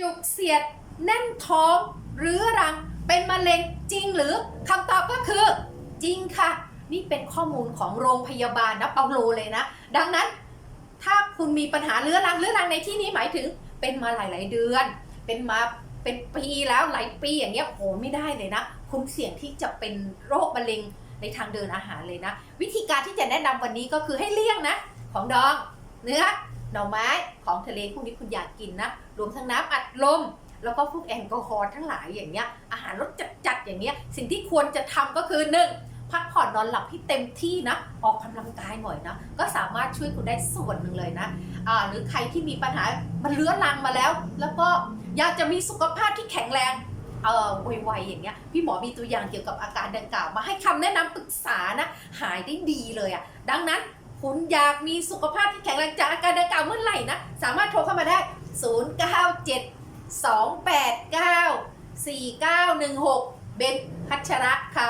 จุกเสียด แน่นท้องเรื้อรัง เป็นมะเร็งจริงหรือคำตอบก็คือ จริงค่ะ นี่เป็นข้อมูลของโรงพยาบาลนะเปาโลเลยนะ ดังนั้น ถ้าคุณมีปัญหาเรื้อรังเรื้อรังในที่นี้หมายถึง เป็นมาหลาย ๆ เดือน เป็นมาเป็นปีแล้วหลายปีอย่างเงี้ยโหไม่ได้เลยนะ คุณเสี่ยงที่จะเป็นโรคมะเร็งในทางเดินอาหารเลยนะ วิธีการที่จะแนะนำวันนี้ก็คือให้เลี่ยงนะ ของดองเนื้อ หน่อไม้ของทะเลพวกนี้คุณอยากกินนะ รวมทั้งน้ำอัดลม แล้วก็พวกแอลกอฮอล์ทั้งหลายอย่างเงี้ย อาหารรสจัดๆอย่างเงี้ย สิ่งที่ควรจะทำก็คือหนึ่งพักผ่อนนอนหลับให้เต็มที่นะ ออกกำลังกายหน่อยนะ ก็สามารถช่วยคุณได้ส่วนหนึ่งเลยนะอ่าหรือใครที่มีปัญหา มันเลื้อรังมาแล้ว แล้วก็อยากจะมีสุขภาพที่แข็งแรงเออไวๆอย่างเงี้ยพี่หมอมีตัวอย่างเกี่ยวกับอาการดังกล่าว มาให้คำแนะนำปรึกษานะ หายได้ดีเลยอะ่ะดังนั้น คุณอยากมีสุขภาพที่แข็งแรงจากอาการดังกล่าวเมื่อไหร่นะ สามารถโทรเข้ามาได้ 097 289 4916 เบนพัชระค่ะ